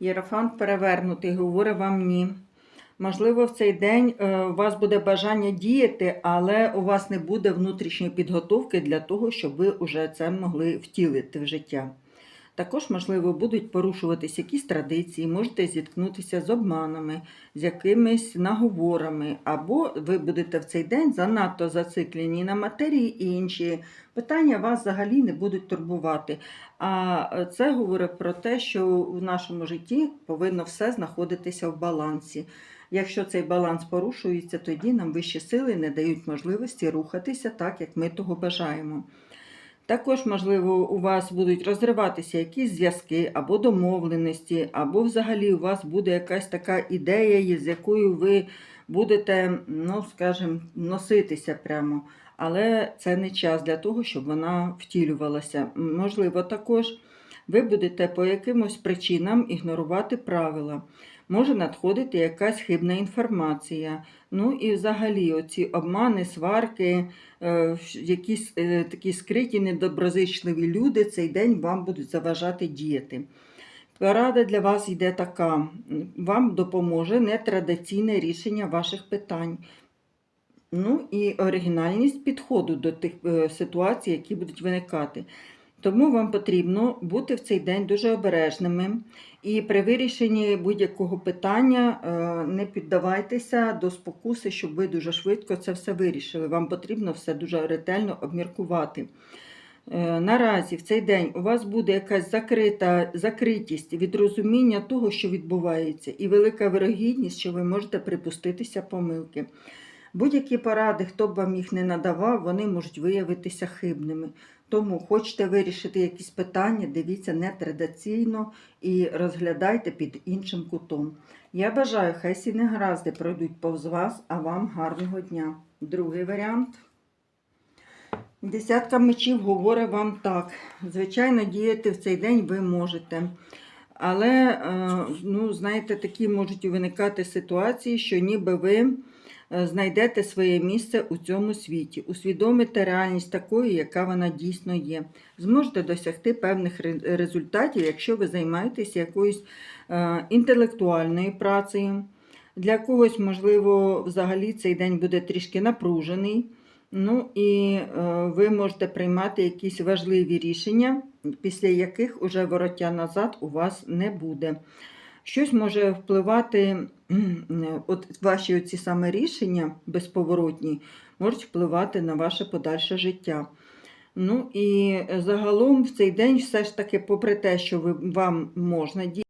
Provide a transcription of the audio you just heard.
Єрофант перевернутий, говорить вам ні. Можливо, в цей день е, у вас буде бажання діяти, але у вас не буде внутрішньої підготовки для того, щоб ви вже це могли втілити в життя. Також, можливо, будуть порушуватись якісь традиції, можете зіткнутися з обманами, з якимись наговорами, або ви будете в цей день занадто зациклені на матерії, і інші питання вас взагалі не будуть турбувати. А це говорить про те, що в нашому житті повинно все знаходитися в балансі. Якщо цей баланс порушується, тоді нам вищі сили не дають можливості рухатися так, як ми того бажаємо. Також, можливо, у вас будуть розриватися якісь зв'язки або домовленості, або взагалі у вас буде якась така ідея, з якою ви будете, ну, скажімо, носитися прямо. Але це не час для того, щоб вона втілювалася. Можливо, також ви будете по якимось причинам ігнорувати правила. Може надходити якась хибна інформація. Ну і взагалі оці обмани, сварки, е, якісь е, такі скриті, недоброзичливі люди цей день вам будуть заважати діяти. Порада для вас йде така: вам допоможе нетрадиційне рішення ваших питань. Ну і оригінальність підходу до тих е, ситуацій, які будуть виникати. Тому вам потрібно бути в цей день дуже обережними і при вирішенні будь-якого питання е, не піддавайтеся до спокуси, щоб ви дуже швидко це все вирішили. Вам потрібно все дуже ретельно обміркувати. Е, Наразі в цей день у вас буде якась закрита закритість від розуміння того, що відбувається, і велика вирогідність, що ви можете припуститися помилки. Будь-які поради, хто б вам їх не надавав, вони можуть виявитися хибними. Тому хочете вирішити якісь питання, дивіться нетрадиційно і розглядайте під іншим кутом. Я бажаю, хай всі негаразди пройдуть повз вас, а вам гарного дня. Другий варіант. Десятка мечів говорить вам так. Звичайно, діяти в цей день ви можете. Але, е, ну, знаєте, такі можуть виникати ситуації, що ніби ви знайдете своє місце у цьому світі, усвідомите реальність такою, яка вона дійсно є. Зможете досягти певних результатів, якщо ви займаєтеся якоюсь е, інтелектуальною працею. Для когось, можливо, взагалі цей день буде трішки напружений. Ну і е, ви можете приймати якісь важливі рішення, після яких уже вороття назад у вас не буде. Щось може впливати, от ваші оці саме рішення безповоротні, можуть впливати на ваше подальше життя. Ну і загалом в цей день все ж таки, попри те, що ви, вам можна діяти,